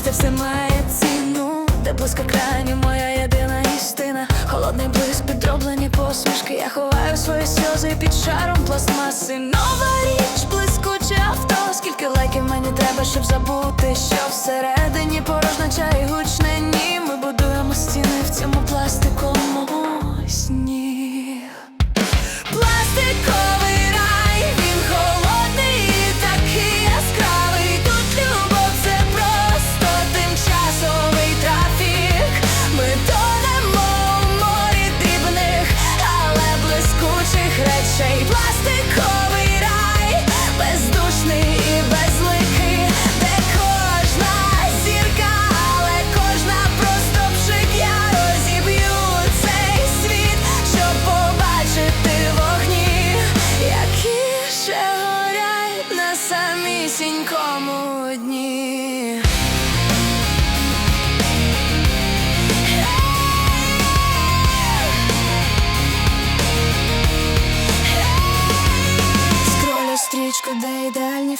щастя все має ціну, де близько крайні моя єдина істина. Холодний блиск, підроблені посмішки. Я ховаю свої сльози під шаром пластмаси. Нова річ, блискуче авто. Скільки лайків мені треба, щоб забути, що всередині порожна чай гучне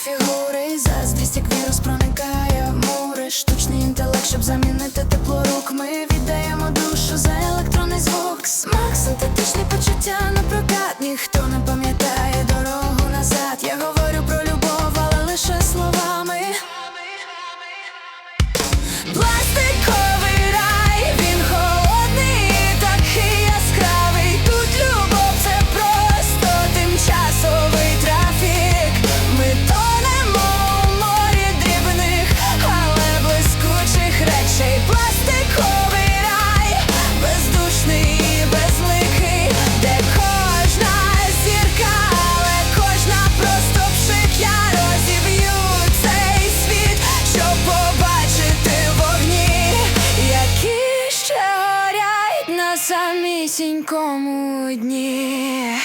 фігури Заздрість, як вірус проникає в мури. Штучний інтелект, щоб замінити тепло рук. Ми віддаємо самісінькому дні.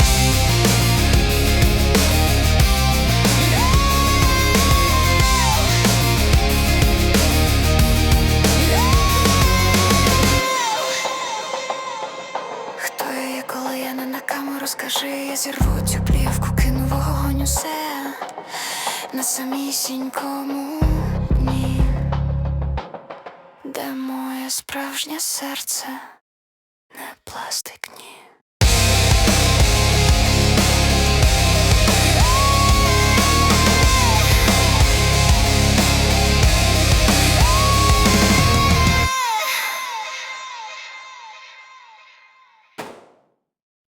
Хто я коли я на камеру, скажи, я зірву цю плівку, кину вогонь усе на самісінькому дні, де моє справжнє серце, пластик, ні.